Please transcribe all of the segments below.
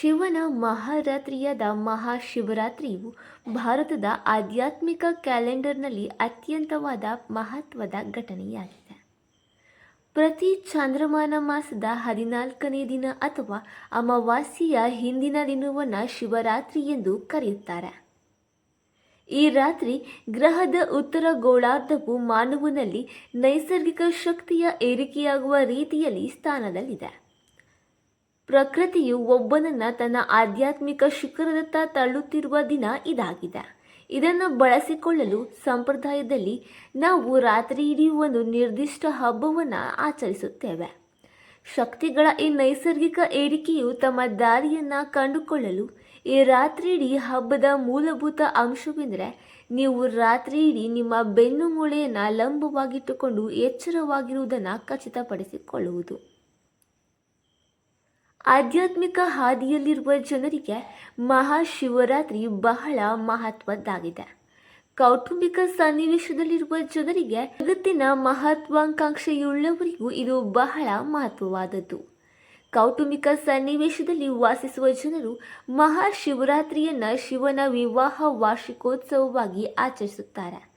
ಶಿವನ ಮಹಾರಾತ್ರಿಯಾದ ಮಹಾಶಿವರಾತ್ರಿಯು ಭಾರತದ ಆಧ್ಯಾತ್ಮಿಕ ಕ್ಯಾಲೆಂಡರ್ನಲ್ಲಿ ಅತ್ಯಂತವಾದ ಮಹತ್ವದ ಘಟನೆಯಾಗಿದೆ. ಪ್ರತಿ ಚಾಂದ್ರಮಾನ ಮಾಸದ ಹದಿನಾಲ್ಕನೇ ದಿನ ಅಥವಾ ಅಮಾವಾಸ್ಯೆಯ ಹಿಂದಿನ ದಿನವನ್ನು ಶಿವರಾತ್ರಿ ಎಂದು ಕರೆಯುತ್ತಾರೆ. ಈ ರಾತ್ರಿ ಗ್ರಹದ ಉತ್ತರ ಗೋಳಾರ್ಧವು ಮಾನವನಲ್ಲಿ ನೈಸರ್ಗಿಕ ಶಕ್ತಿಯ ಏರಿಕೆಯಾಗುವ ರೀತಿಯಲ್ಲಿ ಸ್ಥಾನದಲ್ಲಿದೆ. ಪ್ರಕೃತಿಯು ಒಬ್ಬನನ್ನ ತನ್ನ ಆಧ್ಯಾತ್ಮಿಕ ಶಿಖರದತ್ತ ತಳ್ಳುತ್ತಿರುವ ದಿನ ಇದಾಗಿದೆ. ಇದನ್ನು ಬಳಸಿಕೊಳ್ಳಲು ಸಂಪ್ರದಾಯದಲ್ಲಿ ನಾವು ರಾತ್ರಿ ಇಡೀ ಒಂದು ನಿರ್ದಿಷ್ಟ ಹಬ್ಬವನ್ನು ಆಚರಿಸುತ್ತೇವೆ. ಶಕ್ತಿಗಳ ಈ ನೈಸರ್ಗಿಕ ಏರಿಕೆಯು ತಮ್ಮ ದಾರಿಯನ್ನು ಕಂಡುಕೊಳ್ಳಲು ಈ ರಾತ್ರಿ ಇಡೀ ಹಬ್ಬದ ಮೂಲಭೂತ ಅಂಶವೆಂದರೆ ನೀವು ರಾತ್ರಿ ಇಡೀ ನಿಮ್ಮ ಬೆನ್ನು ಮೂಳೆಯನ್ನು ಲಂಬವಾಗಿಟ್ಟುಕೊಂಡು ಎಚ್ಚರವಾಗಿರುವುದನ್ನು ಖಚಿತಪಡಿಸಿಕೊಳ್ಳುವುದು. ಆಧ್ಯಾತ್ಮಿಕ ಹಾದಿಯಲ್ಲಿರುವ ಜನರಿಗೆ ಮಹಾಶಿವರಾತ್ರಿ ಬಹಳ ಮಹತ್ವದ್ದಾಗಿದೆ. ಕೌಟುಂಬಿಕ ಸನ್ನಿವೇಶದಲ್ಲಿರುವ ಜನರಿಗೆ ಜಗತ್ತಿನ ಮಹತ್ವಾಕಾಂಕ್ಷೆಯುಳ್ಳವರಿಗೂ ಇದು ಬಹಳ ಮಹತ್ವವಾದದ್ದು. ಕೌಟುಂಬಿಕ ಸನ್ನಿವೇಶದಲ್ಲಿ ವಾಸಿಸುವ ಜನರು ಮಹಾಶಿವರಾತ್ರಿಯನ್ನು ಶಿವನ ವಿವಾಹ ವಾರ್ಷಿಕೋತ್ಸವವಾಗಿ ಆಚರಿಸುತ್ತಾರೆ.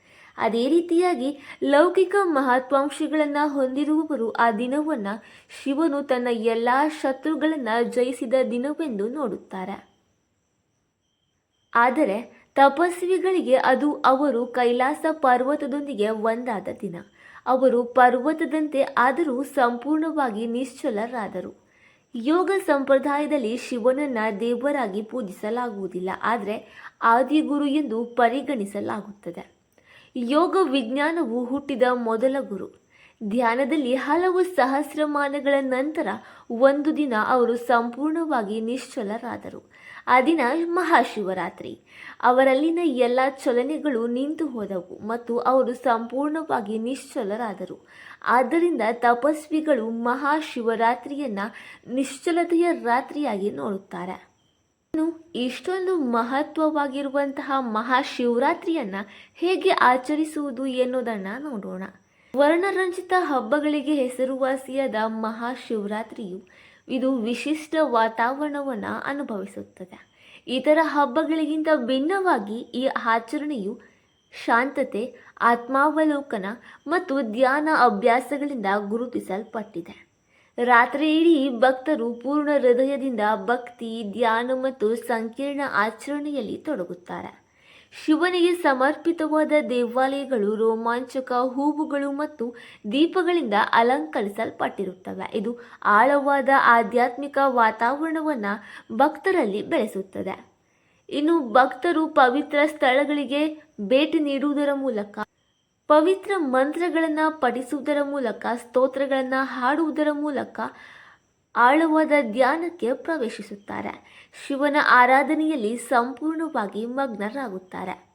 ಅದೇ ರೀತಿಯಾಗಿ ಲೌಕಿಕ ಮಹತ್ವಾಂಕ್ಷೆಗಳನ್ನು ಹೊಂದಿರುವವರು ಆ ದಿನವನ್ನು ಶಿವನು ತನ್ನ ಎಲ್ಲ ಶತ್ರುಗಳನ್ನು ಜಯಿಸಿದ ದಿನವೆಂದು ನೋಡುತ್ತಾರೆ. ಆದರೆ ತಪಸ್ವಿಗಳಿಗೆ ಅದು ಅವರು ಕೈಲಾಸ ಪರ್ವತದೊಂದಿಗೆ ಒಂದಾದ ದಿನ. ಅವರು ಪರ್ವತದಂತೆ ಆದರೂ ಸಂಪೂರ್ಣವಾಗಿ ನಿಶ್ಚಲರಾದರು. ಯೋಗ ಸಂಪ್ರದಾಯದಲ್ಲಿ ಶಿವನನ್ನ ದೇವರಾಗಿ ಪೂಜಿಸಲಾಗುವುದಿಲ್ಲ. ಆದರೆ ಆದಿಗುರು ಎಂದು ಪರಿಗಣಿಸಲಾಗುತ್ತದೆ. ಯೋಗ ವಿಜ್ಞಾನವು ಹುಟ್ಟಿದ ಮೊದಲ ಗುರು. ಧ್ಯಾನದಲ್ಲಿ ಹಲವು ಸಹಸ್ರಮಾನಗಳ ನಂತರ ಒಂದು ದಿನ ಅವರು ಸಂಪೂರ್ಣವಾಗಿ ನಿಶ್ಚಲರಾದರು. ಆ ದಿನ ಮಹಾಶಿವರಾತ್ರಿ. ಅವರಲ್ಲಿನ ಎಲ್ಲ ಚಲನೆಗಳು ನಿಂತು ಹೋದವು ಮತ್ತು ಅವರು ಸಂಪೂರ್ಣವಾಗಿ ನಿಶ್ಚಲರಾದರು. ಆದ್ದರಿಂದ ತಪಸ್ವಿಗಳು ಮಹಾಶಿವರಾತ್ರಿಯನ್ನು ನಿಶ್ಚಲತೆಯ ರಾತ್ರಿಯಾಗಿ ನೋಡುತ್ತಾರೆ. ಇಷ್ಟೊಂದು ಮಹತ್ವವಾಗಿರುವಂತಹ ಮಹಾಶಿವರಾತ್ರಿಯನ್ನ ಹೇಗೆ ಆಚರಿಸುವುದು ಎನ್ನುವುದನ್ನ ನೋಡೋಣ. ವರ್ಣರಂಜಿತ ಹಬ್ಬಗಳಿಗೆ ಹೆಸರುವಾಸಿಯಾದ ಮಹಾಶಿವರಾತ್ರಿಯು ಇದು ವಿಶಿಷ್ಟ ವಾತಾವರಣವನ್ನು ಅನುಭವಿಸುತ್ತದೆ. ಇತರ ಹಬ್ಬಗಳಿಗಿಂತ ಭಿನ್ನವಾಗಿ ಈ ಆಚರಣೆಯು ಶಾಂತತೆ, ಆತ್ಮಾವಲೋಕನ ಮತ್ತು ಧ್ಯಾನ ಅಭ್ಯಾಸಗಳಿಂದ ಗುರುತಿಸಲ್ಪಟ್ಟಿದೆ. ರಾತ್ರಿ ಇಡೀ ಭಕ್ತರು ಪೂರ್ಣ ಹೃದಯದಿಂದ ಭಕ್ತಿ, ಧ್ಯಾನ ಮತ್ತು ಸಂಕೀರ್ಣ ಆಚರಣೆಯಲ್ಲಿ ತೊಡಗುತ್ತಾರೆ. ಶಿವನಿಗೆ ಸಮರ್ಪಿತವಾದ ದೇವಾಲಯಗಳು, ರೋಮಾಂಚಕ ಹೂವುಗಳು ಮತ್ತು ದೀಪಗಳಿಂದ ಅಲಂಕರಿಸಲ್ಪಟ್ಟಿರುತ್ತವೆ. ಇದು ಆಳವಾದ ಆಧ್ಯಾತ್ಮಿಕ ವಾತಾವರಣವನ್ನು ಭಕ್ತರಲ್ಲಿ ಬೆಳೆಸುತ್ತದೆ. ಇನ್ನು ಭಕ್ತರು ಪವಿತ್ರ ಸ್ಥಳಗಳಿಗೆ ಭೇಟಿ ನೀಡುವುದರ ಮೂಲಕ ಪವಿತ್ರ ಮಂತ್ರಗಳನ್ನು ಪಠಿಸುವುದರ ಮೂಲಕ ಸ್ತೋತ್ರಗಳನ್ನು ಹಾಡುವುದರ ಮೂಲಕ ಆಳವಾದ ಧ್ಯಾನಕ್ಕೆ ಪ್ರವೇಶಿಸುತ್ತಾರೆ. ಶಿವನ ಆರಾಧನೆಯಲ್ಲಿ ಸಂಪೂರ್ಣವಾಗಿ ಮಗ್ನರಾಗುತ್ತಾರೆ.